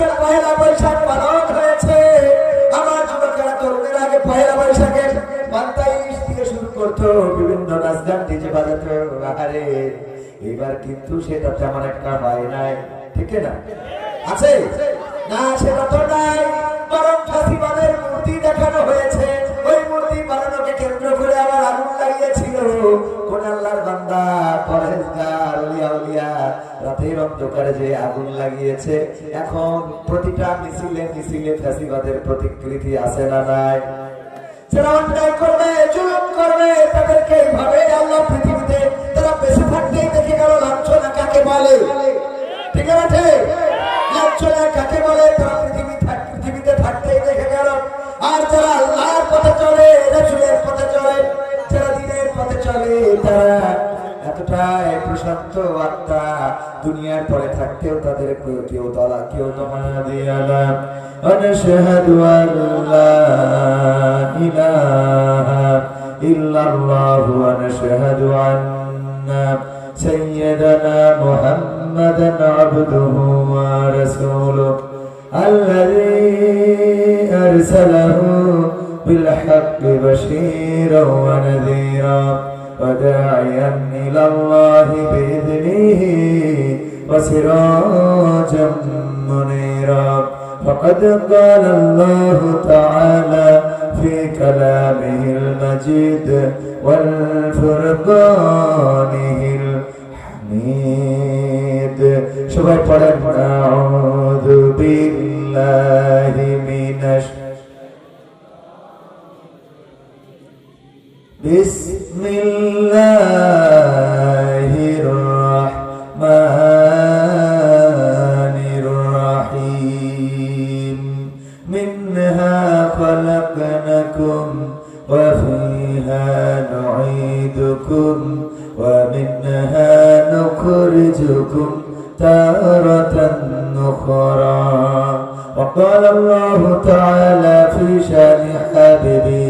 আজকে পয়লা বৈশাখ পালন হয়েছে। আমার যুবকেরা, তরুণের আগে পয়লা বৈশাখে পান্তাইশ থেকে শুরু করতো। বিভিন্ন নাচ গান, ডিজে বাজাতো। আহারে, এবার কিন্তু সেটা তেমন একটা হয় নাই। ঠিক না? আছে? না, সেটা তো নাই। বরং ফাঁসিবাদের মূর্তি দেখানো হয়েছে। ওই মূর্তি বানানোকে কেন্দ্র করে আবার আগুন লাগিয়েছিল। কোন আল্লাহর বান্দা, পরহেজগার উলিয়া উলিয়া। রাতের অন্ধকারে যে আগুন লাগিয়েছে। এখন প্রতিটা মিছিলে মিছিলে ফাঁসিবাদের প্রতিকৃতি আছে না নাই? করবে করবে, তাদেরকে পৃথিবীতে তারা থাকতেই দেখে কাকে বলে? ঠিক আছে কাকে বলে? পৃথিবীতে থাকতেই দেখে আর পথে চলে পথে চলে দিনের পথে চলে, তারা এতটাই প্রশান্ত আত্মা দুনিয়ার পরে থাকতেও তাদের কেউ- কেউ দলা কেউ দমা দিয়া না ونشهد أن لا إله إلا الله ونشهد أن سيدنا محمدا عبده ورسوله الذي أرسله بالحق بشيرا ونذيرا وداعيا إلى الله بإذنه وسراجا منيرا. فقد قال الله تعالى في كلامه المجيد والفرقانه الحميد. شوف قرن أعوذ بالله من الشيطان بسم الله الرحمن الرحيم. منها خلقناكم وفيها نعيدكم ومنها نخرجكم تارة أخرى. وقال الله تعالى في شأن حبيبي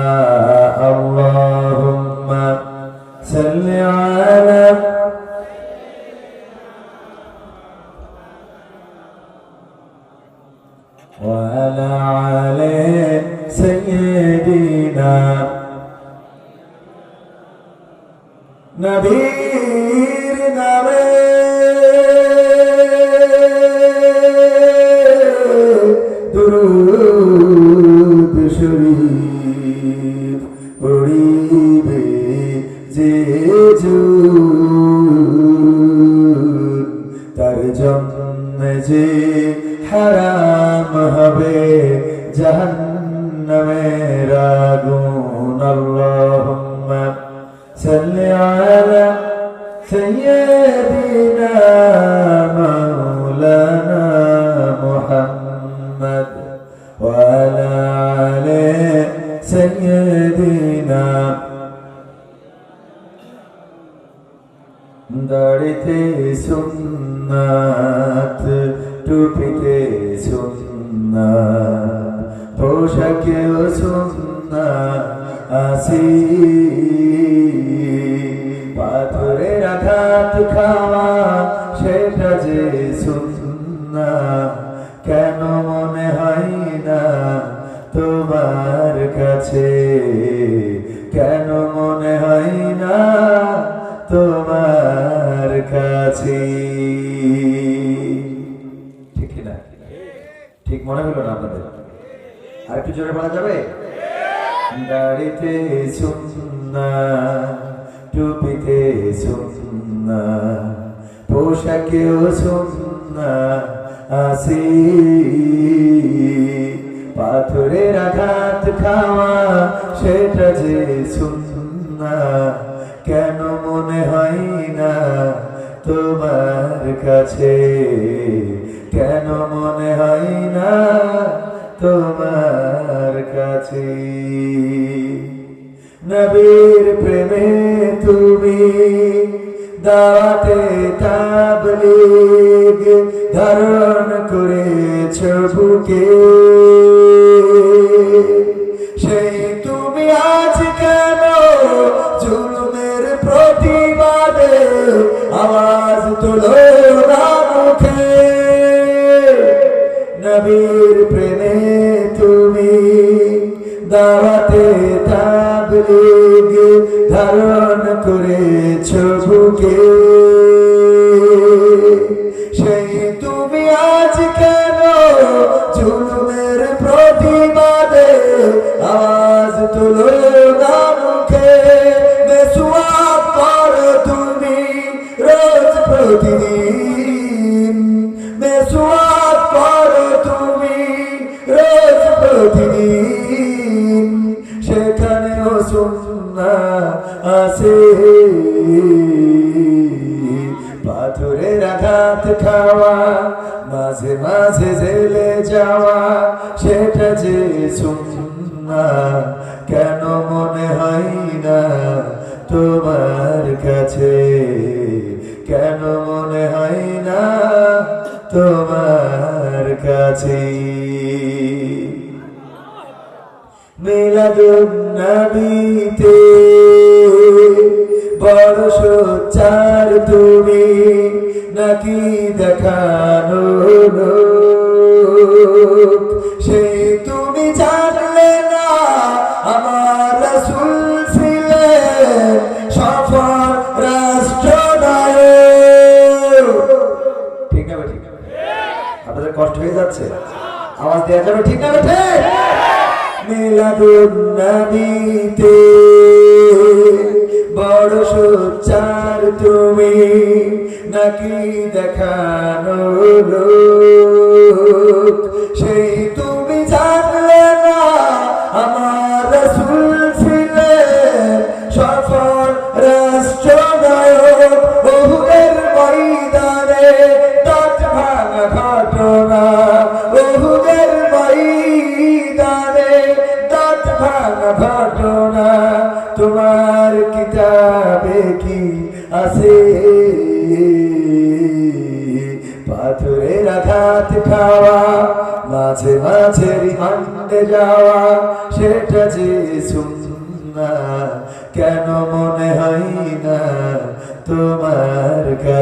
وأنا عليه سيد তোমার কাছে। ঠিক না? ঠিক মনে হলো না আপনাদের? আর একটু জোরে বলা যাবে? দাড়িতে সুন্না টুপিতে সুন্না পোশাকেও সুন্না আসি পাথরের আঘাত খাওয়া, সেটা যে সুন্না কেন মনে হয় না তোমার কাছে। কেন মনে হয় না তোমার কাছে? নবীর প্রেমে তুমি দাওয়াতে তাবলিগ ধারণ করেছ বুকে। তুলো না মুখে মেসুয়াক করো তুমি রোজ প্রতিদিন মিলাদুন্নবীতে বড় সোচ্চার তুমি নাকি দেখানো সেই তুমি জানলে না আমার রাসূল ছিলেন সফল রাষ্ট্রনায়ক। ঠিক না ঠিক আপনাদের কষ্ট হয়ে যাচ্ছে। আওয়াজ দেওয়া যাবে ঠিক না ঠিক মিলাদুন্নবীতে বড় সোচ্চার তুমি নাকি দেখানো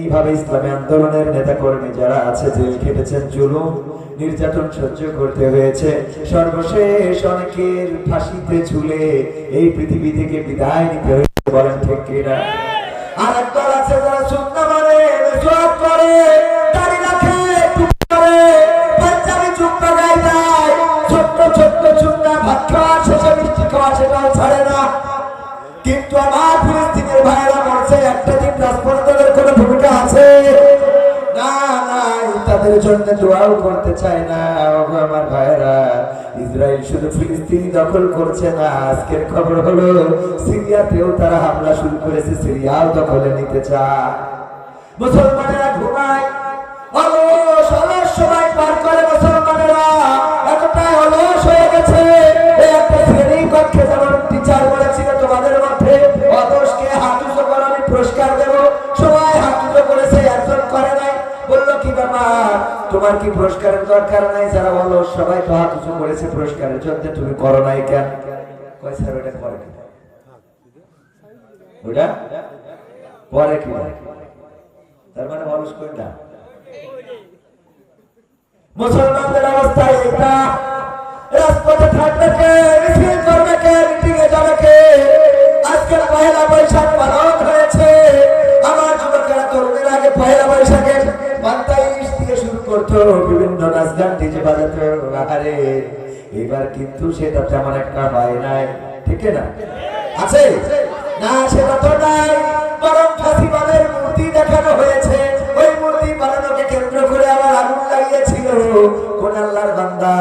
এমনি ভাবে ইসলামী আন্দোলনের নেতা কর্মী যারা আছে, জেল খেটেছেন, জুলুম, নির্যাতন সহ্য করতে হয়েছে। সর্বশেষ অনেকের ফাঁসিতে ঝুলে এই পৃথিবী থেকে বিদায় নিতে হয়েছে বলেন ঠিক আর একদল আছে যারা সুন্দর মানে করে। জন্য করতে চায় না। আমার ভাইরা ইসরায়েল শুধু ফিলিস্তিনি দখল করছে না। আজকের খবর হলো, সিরিয়াতেও তারা হামলা শুরু করেছে সিরিয়াও দখলে নিতে চায়। মুসলমানেরা কি ব্যাপার? তোমার কি পুরস্কারের দরকার নাই? যারা অলস সবাই তো হাত উঁচু করেছে পুরস্কারের জন্য, তুমি করো নাই কেন? কয় স্যার ওটা কি? ওটা পরে কি? তার মানে মানুষ কোনটা? মুসলমানদের অবস্থা এটা রাজপথে থাকবে কে? মিছিল করবে কে? মিটিং এ যাবে কে? আজকে পয়লা বৈশাখ পালন হয়েছে। করতো, বিভিন্ন আহারে, এবার কিন্তু সেটা তেমন একটা হয় নাই, ঠিক না? আছে? না, সেটা তো নাই। বরং ফাঁসিবাদের মূর্তি দেখানো হয়েছে। ওই মূর্তি বানানোকে কেন্দ্র করে আবার আগুন লাগিয়েছিল। কোন আল্লাহর বান্দা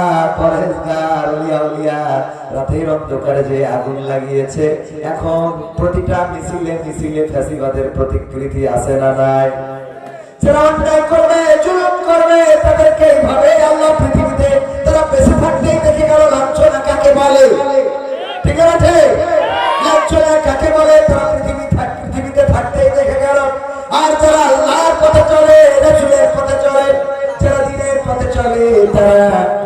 রাতের অন্ধকারে যে আগুন লাগিয়েছে, এখন প্রতিটা মিছিলে মিছিলে ফ্যাসিবাদের প্রতিকৃতি আছে না নাই? যারা অন্যায় করবে। করবে তাদেরকে এইভাবে আল্লাহ পৃথিবীতে কাকে বলে? ঠিক আছে লাঞ্ছনা কাকে বলে? তারা পৃথিবী পৃথিবীতে থাকতেই দেখে গেল। আর যারা আল্লাহর পথে চলে পথে চলে পথে চলে, তারা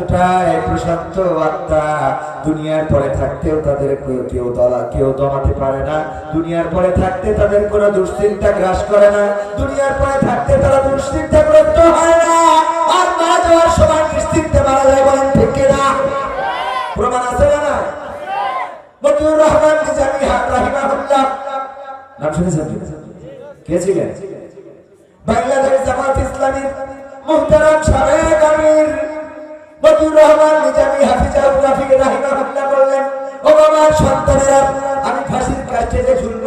এতটাই প্রশান্ত আত্মা দুনিয়ার পরে থাকতেও তাদের কেউ- দলা কেউ দমাতে পারে না। দুনিয়ার পরে থাকতে তাদের কোনো দুশ্চিন্তা গ্রাস করে না। দুনিয়ার পরে থাকতে তারা দুশ্চিন্তাগ্রস্ত হয় না। আর মারা যাওয়ার সময় নিশ্চিন্তে মারা যায় বলেন ঠিক কিনা? প্রমাণ আছে না না মতিউর রহমান নিজামী রাহিমাহুল্লাহ। নাম শুনেছেন কে ছিলেন? বাংলাদেশ জামাত ইসলামী মুহতারাম সাবেক আমির। মতিউর রহমান, নিজামী হাফিজাউর রাফিক রাহিমাহুল্লাহ বললেন, ও আমার সন্তানেরা, আমি ফাঁসির যে শুনব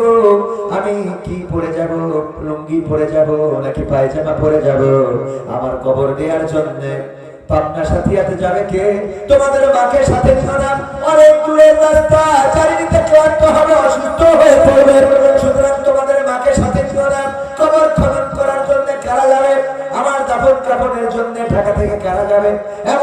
আমি কি পড়ে যাব? লুঙ্গি পড়ে যাব নাকি পায়জামা পরে যাব? আমার কবর দেওয়ার জন্য পাবনা সাথিয়াতে যাবে কে? তোমাদের মাকে সাথে নিও না। অনেক দূরের রাস্তা, চারিদিকে ক্লান্ত হবে, অসুস্থ হয়ে পড়বে। সুতরাং তোমাদের মাকে সাথে নিও কবর খনন করার জন্য কারা যাবে? আমার দাফন কাপড়ের জন্য ঢাকা থেকে কারা যাবে? করে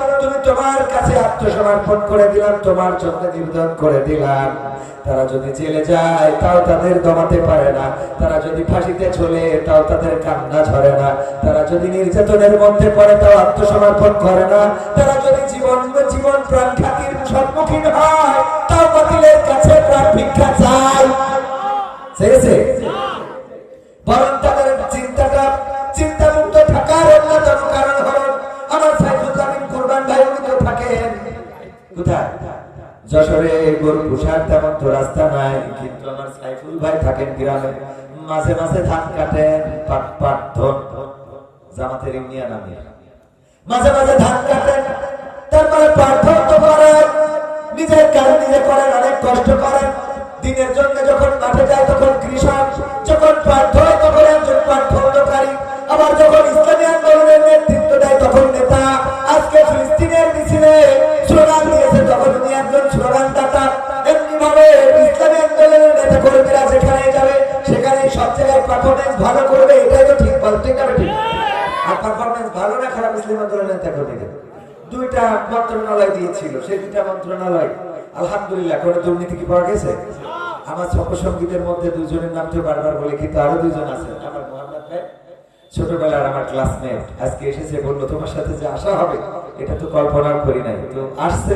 তোমার কাছে আত্মসমর্পণ করে দিলাম, তোমার জন্য নিবেদন করে দিলাম। তারা যদি জেলে যায়, তাও তাদের দমাতে পারে না। তারা যদি ফাঁসিতে চলে, তাও তাদের কান্না ঝরে না। তারা যদি নির্যাতনের মধ্যে পড়ে, তাও আত্মসমর্পণ করে না। তারা যদি জীবন জীবন প্রাণ খাতির সম্মুখীন হয়, তাও বাতিলের কাছে প্রাণ ভিক্ষা চায়। বরং তাদের যশোরে গরু পোশাক তেমন তো রাস্তা নাই কিন্তু আমার সাইফুল ভাই থাকেন গ্রামে মাঝে মাঝে ধান কাটেন পাট পাট ধন জামাতের ইউনিয়ন আমি মাঝে মাঝে আন্দোলনের দুইটা মন্ত্রণালয় দিয়েছিল, সেই দুইটা মন্ত্রণালয়, আলহামদুলিল্লাহ কোনো দুর্নীতি কি পাওয়া গেছে? আমার সঙ্গীতের মধ্যে দুজনের নাম তো বারবার বলে, কিন্তু আরও দুজন আছে, আমার ছোটবেলার আমার ক্লাসমেট আজকে এসেছে, বলল, তোমার সাথে যে আসা হবে, এটা তো কল্পনা করি নাই। তো আসছে,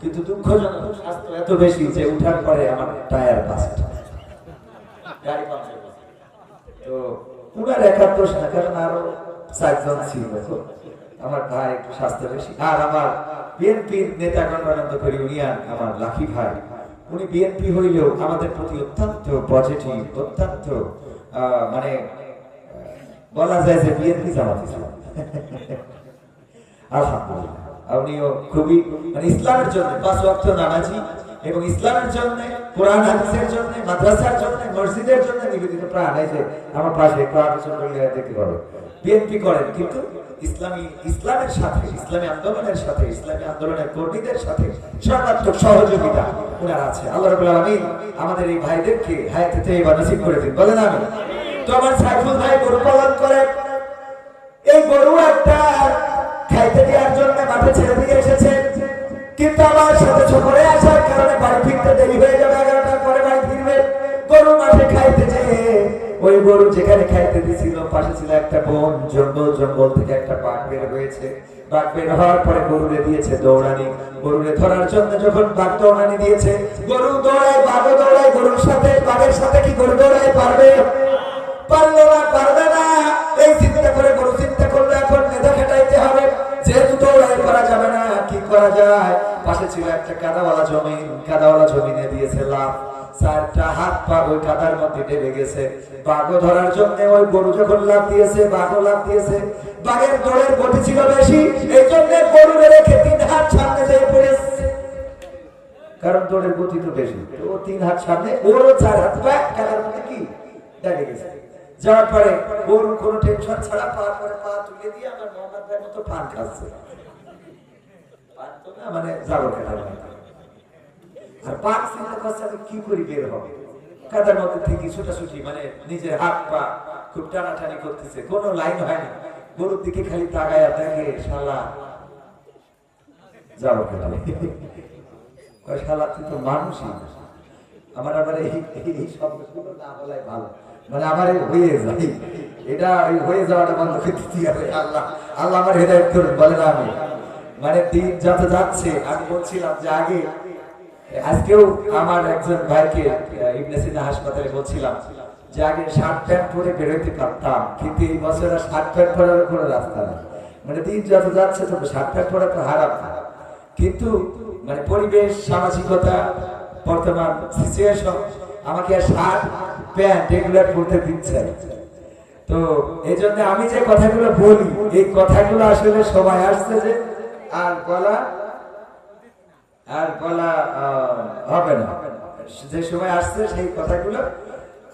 কিন্তু দুঃখজনক, স্বাস্থ্য এত বেশি যে উঠার পরে আমার টায়ার বাস্ট। তো উনার একাত্তর না আরও চারজন ছিল। আমার ভাই একটু স্বাস্থ্য বেশি। আর আমার বিএনপির নেতা করি উনিয়ান আমার লাকি ভাই, উনি বিএনপি হইলেও আমাদের প্রতি অত্যন্ত পজিটিভ অত্যন্ত মানে বলা যায় যে বিএনপি জামাত ইসলাম। আলহামদুলিল্লাহ। উনিও খুবই মানে ইসলামের জন্য, পাঁচ ওয়াক্ত নামাজি এবং ইসলামের জন্য, কোরআন, হাদিসের জন্য, মাদ্রাসার জন্য, মসজিদের জন্য নিবেদিত প্রাণ। এই যে, আমার পাশে দেখতে পারো বিএনপি করেন, কিন্তু ইসলামী, ইসলামের সাথে, ইসলামী আন্দোলনের সাথে, ইসলামী আন্দোলনের কর্মীদের সাথে সর্বাত্মক সহযোগিতা ওনার আছে। আল্লাহ রাব্বুল আলামিন আমাদের এই ভাইদেরকে হায়াতে তৈবা নসিব করে দিন। বলেন আমি। তো আমার সাইফুল ভাই গরু পালন করে এই গরু একটা খাইতে দেওয়ার জন্য মাঠে ছেড়ে দিয়ে এসেছে। কিন্তু আমার সাথে সফরে ফিরতে দেরি হয়ে যাবে এগারোটার পরে বাড়ি ফিরবে। গরু মাঠে খাইতে যেয়ে ওই গরু যেখানে খাইতে দিছিল, পাশে ছিল একটা বন, জঙ্গল জঙ্গল থেকে একটা বাঘ বের হয়েছে। বাঘ বের হওয়ার পরে গরুরে দিয়েছে দৌড়ানি। গরুরে ধরার জন্য যখন বাঘ দৌড়ানি দিয়েছে, গরু দৌড়ায়, বাঘও দৌড়ায়, গরুর সাথে, বাঘের সাথে কি গরু দৌড়ায় পারবে? পাশে ছিল একটা কাদাওয়ালা জমি, কাদাওয়ালা জমিনে দিয়েছে লাভ। চারটা হাত পা ওই কাদার মধ্যে ডেবে গেছে। বাঘও ধরার জন্য ওই গরু যখন লাভ দিয়েছে, বাঘও লাভ দিয়েছে। বাঘের দৌড়ের গতি ছিল বেশি, এই জন্য গরু রেখে তিন হাত সামনে যেয়ে পড়েছে। কারণ দৌড়ের গতি তো বেশি। ও তিন হাত সামনে ওর চার হাত পা, কাদার মধ্যে কি? দেখে গেছে। যাওয়ার পরে গরু কোনো টেনশন ছাড়া পা করে পা তুলে দিয়ে আমার মোহাম্মদ মতো পান খাচ্ছে। মানে কাটার আর পাক আমি কি বের হবে? কাদার মধ্যে থেকে মানে নিজের হাত পা খুব টানাটানি করতেছে, কোনো লাইন হয় না গরুর দিকে খালি দেখে, শালা যাব কয়, শালা, তুই তো মানুষই। আমার আবার এই শব্দগুলো না বলাই ভালো। মানে আমার হয়ে যায়। এটা হয়ে যাওয়াটা বন্ধ আল্লাহ আল্লাহ আমার হেদায়ত করুন বলে না আমি মানে দিন যত যাচ্ছে, আমি বলছিলাম যে আগে, আজকেও আমার একজন ভাইকে ইবনে সিনা হাসপাতালে বলছিলাম যে আগে শার্ট প্যান্ট পরে বেরোতে পারতাম, কিন্তু এই বছর আর শার্ট প্যান্ট পরার কোনো রাস্তা নেই মানে দিন যত যাচ্ছে তত শার্ট প্যান্ট পরা তো হারাম কিন্তু মানে পরিবেশ, সামাজিকতা, বর্তমান সিচুয়েশন আমাকে আর শার্ট প্যান্ট এগুলো পরতে দিচ্ছে। তো এই জন্য আমি যে কথাগুলো বলি, এই কথাগুলো আসলে সময় আসছে যে আর বলা আর বলা হবে না। যে সময় আসছে সেই কথাগুলো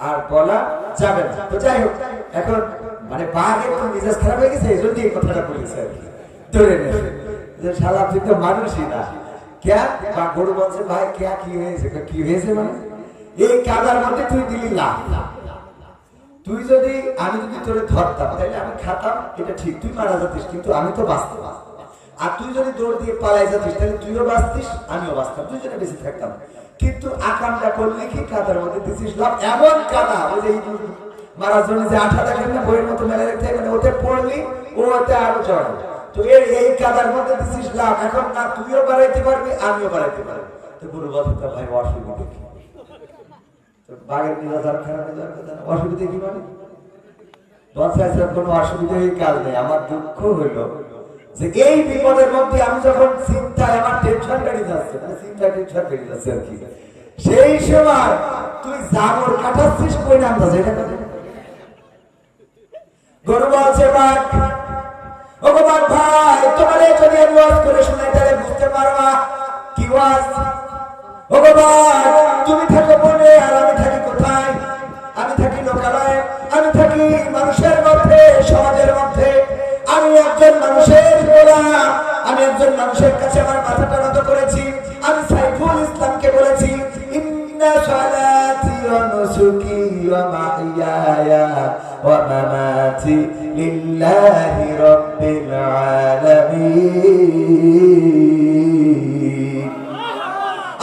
আর বলা যাবে না। তো যাই হোক, এখন মানে বাঘ একটু মেজাজ খারাপ হয়ে গেছে এই জন্য এই কথাটা বলেছে আর কি। ধরে নে, যে শালা, তুই তো মানুষই না। ক্যা? বা গরু বলছে, ভাই, ক্যা, কি হয়েছে? কি হয়েছে মানে? এই কাদার মধ্যে তুই দিলি লাভ। তুই যদি, আমি যদি তোরে ধরতাম তাহলে আমি খাতাম, এটা ঠিক। তুই মারা যাতিস, কিন্তু আমি তো বাঁচতে বাঁচতাম। আর তুই যদি দৌড় দিয়ে পালাই যাতিস, তাহলে তুইও বাঁচতিস, আমিও বাঁচতাম দুজনে বেশি থাকতাম। কিন্তু আকামটা করলে কি কাদার মধ্যে দিছিস? লাভ এমন কাদা ওই যে মারার জন্য যে আঠা দেখেন না, বইয়ের মতো মেলে রেখে মানে ওতে পড়লি ও ওতে আরও চড়ে তো এর এই কাদার মধ্যে দিছিস লাভ, এখন না তুইও বাড়াইতে পারবি, আমিও বাড়াইতে পারবি। তো গুরু ভাই, অসুবিধা কি? বাঘের কথা। অসুবিধা কি মানে? দশায় কোনো অসুবিধাই কাল নেই, আমার দুঃখ হইল যে এই বিপদের মধ্যে আমি যখন চিন্তায় আমার টেনশন বেড়ে যাচ্ছে মানে চিন্তা টেনশন বেড়ে যাচ্ছে আর কি। সেই সময় তুই জাগর কাটাচ্ছিস গরু বাঘ বাঘ ভাই, তোমার যদি আমি ওয়াজ করে তাহলে বুঝতে পারবা কি ওয়াজ। বাঘ, তুমি থাকো বনে, আর আমি থাকি কোথায়? আমি থাকি লোকালয়ে, আমি থাকি মানুষের মধ্যে, সমাজের মধ্যে। আমি একজন মানুষের আমি একজন মানুষের কাছে আমার মাথাটা নত করেছি। আমি সাইফুল ইসলামকে বলেছি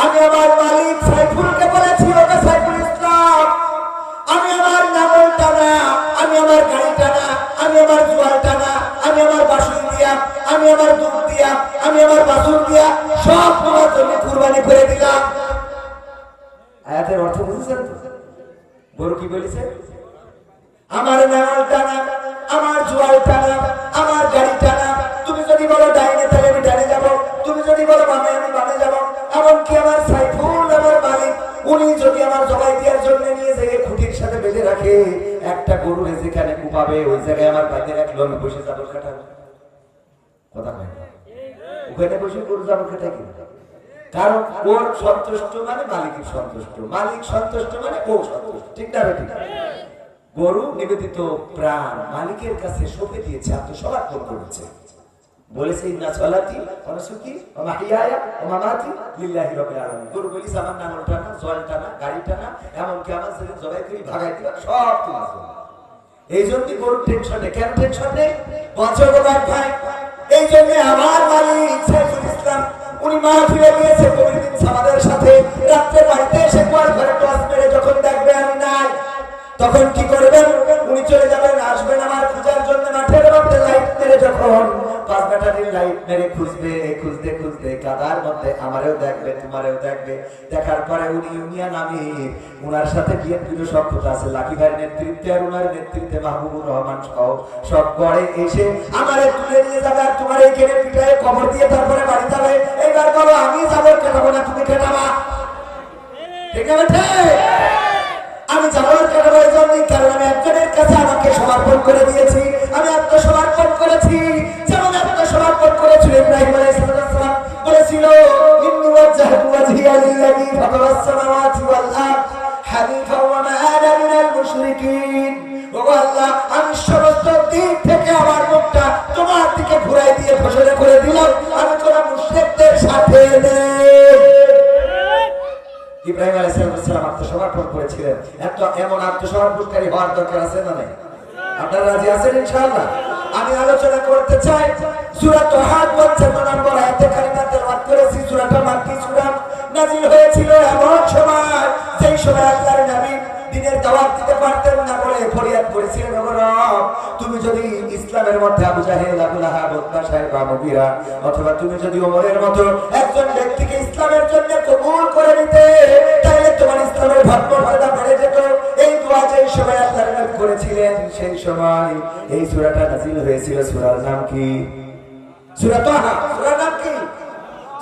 আমি আমার মালিক সাইফুলকে বলেছি, ওকে সাইফুল আমি আমার দুধ দিয়া, আমি আমার বাসন দিয়া সব তোমার জন্য কুরবানি করে দিলাম। আয়াতের অর্থ বুঝেছেন? গরু কি বলেছে? আমার নাঙল টানা, আমার জোয়াল টানা, আমার গাড়ি টানা, তুমি যদি বলো ডাইনে তাহলে আমি ডাইনে যাব, তুমি যদি বলো বামে আমি বামে যাব, এমনকি আমার সাইফুল, আমার মালিক, উনি যদি আমার জবাই দেওয়ার জন্য নিয়ে যেয়ে খুঁটির সাথে বেঁধে রাখে। একটা গরু যেখানে কুপাবে, ওই জায়গায় আমার বাঁধে রাখল আমি বসে যাব কাটাবো। কথা না। ওখানে বসে গরু কারণ ওর সন্তুষ্ট মানে সন্তুষ্ট। মালিক সন্তুষ্ট মানে ও সন্তুষ্ট। ঠিক না ঠিক গরু নিবেদিত প্রাণ মালিকের কাছে সঁপে দিয়েছে আত্মসমর্পণ করেছে। বলেছে, ইন্না সলাতি ওয়া নুসুকি ওয়া মামাতি লিল্লাহি রাব্বিল আলামিন। গরু জল টানা গাড়ি টানা এমনকি আমার ছেলে জবাই করি, ভাগাই দিবা সব তুমি এই জন্য গরুর টেনশন। কেন টেনশন? নেই ভাই এই জন্য আমার মালিক সাইফুল ইসলাম, উনি মা ফিরে গিয়েছে প্রতিদিন আমাদের সাথে। রাত্রে বাড়িতে এসে গোয়াল ঘরে টস মেরে যখন দেখবে আমি নাই, তখন কি করবেন? উনি চলে যাবেন, আসবেন আমার খোঁজার জন্য মাঠের মধ্যে লাইট মেরে যখন পাঁচ ব্যাটারির লাইট মেরে খুঁজবে, খুঁজতে খুঁজতে কাদার মধ্যে আমারেও দেখবে, তোমারেও দেখবে। দেখার পরে উনি ইউনিয়ন আমি উনার সাথে বিএনপির সক্ষতা আছে। লাকি ভাইয়ের নেতৃত্বে আর উনার নেতৃত্বে মাহবুবুর রহমান সহ সব গড়ে এসে আমারে তুলে নিয়ে যাবে আর তোমার এইখানে পিঠায় কবর দিয়ে তারপরে বাড়ি যাবে। এইবার বলো, আমি যাব কেটাবো না? তুমি কেটাবা ঠিক আছে? আমি জামানত কাটাবো এই কারণ আমি একজনের কাছে আমাকে সমর্পণ করে দিয়েছি। আমি আত্মসমর্পণ করেছি। আত্মসমর্পণ করেছিল ইব্রাহিম আলাইহিস সালাম। বলেছিল, ইন্নী ওয়াজজাহতু ওয়াজহিয়া লিল্লাযী ফাতারাস সামাওয়াতি ওয়াল আরদ হানিফা ওয়া মা আনা মিনাল মুশরিকিন। ও আমি সমস্ত দিক থেকে আমার মুখটা তোমার দিকে ঘুরাই দিয়ে ঘোষণা করে দিলাম। আমি কোন মুশরিকদের সাথে নেই ইব্রাহিম আলাইসালাম আত্মসমর্পণ করেছিলেন। এত এমন আত্মসমর্পণকারী হওয়ার দরকার আছে না নাই? আপনারা রাজি আছেন ইনশাআল্লাহ? আমি আলোচনা করতে চাই। সূরা তোহাদ বলছে নম্বর আয়াতে কারিমা তেলাওয়াত করেছি। সূরাটা মাক্কি সূরা নাযিল হয়েছিল এমন সময়, যেই সময় আল্লাহর নবী দিনের দাওয়াত দিতে পারতেন না বলে ফরিয়াদ করেছিলেন তুমি যদি ইসলামের মধ্যে আবু জাহেল, আবু লাহাব উতবা সাহেব মুগিরা, অথবা তুমি যদি ওমরের মতো একজন ব্যক্তিকে ইসলামের জন্য কবুল করে নিতে, তাহলে তোমার ইসলামের ভাবমর্যাদা বেড়ে যেত। যেই সময় আল্লাহর নবী করেছিলেন? সেই সময় এই সূরাটা নাযিল হয়েছিল, সূরার নাম কি? সূরা তাহা। সূরার নাম কি?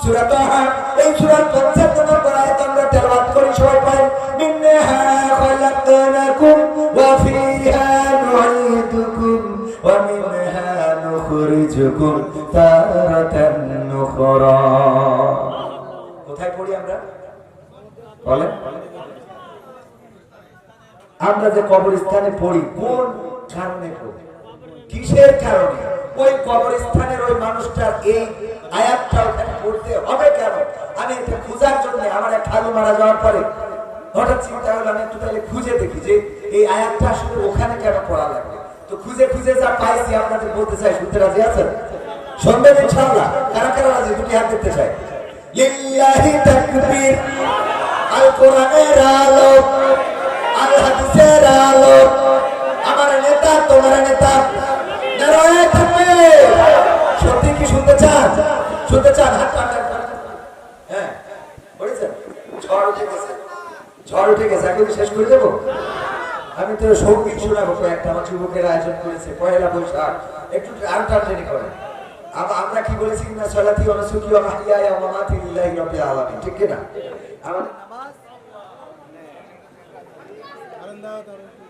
সূরা তাহা। এই সূরার 55 নম্বর আয়াত আমরা তেলাওয়াত করি, সবাই পাই মিনহা খালাকনাকুম ওয়া ফিহা নুঈদুকুম ওয়া মিনহা নুখরিজুকুম তারাতান নুখরা। কোথায় পড়ি আমরা? বলেন। আমরা যে কবরস্থানে পড়ি, কোন কারণে পড়ি? কিসের কারণে? ওই কবরস্থানের ওই মানুষটার এই আয়াতটা ওখানে পড়তে হবে কেন? আমি এটা খোঁজার জন্য আমার এক খালু মারা যাওয়ার পরে হঠাৎ চিন্তা হলো, আমি একটু তাহলে খুঁজে দেখি যে এই আয়াতটা আসলে ওখানে কেন পড়া লাগবে? তো খুঁজে খুঁজে যা পাইছি, আপনাদের বলতে চাই, শুনতে রাজি আছেন? শুনবেন ইনশাআল্লাহ। কারা কারা রাজি? দুটি হাত দেখতে চাই। লিল্লাহি তাকবীর আল কোরআনের আলো। শেষ করে দেবো? আমি তো সৌভিক শোনাবো করেছে। পয়লা বৈশাখ। একটু আরও টানটানি করে আমরা কি বলেছি না? সলাতি অনুসুকি ও মাহিয়া ও মামাতি লিল্লাহি রাব্বিল আলামিন। ঠিক কি না? আমার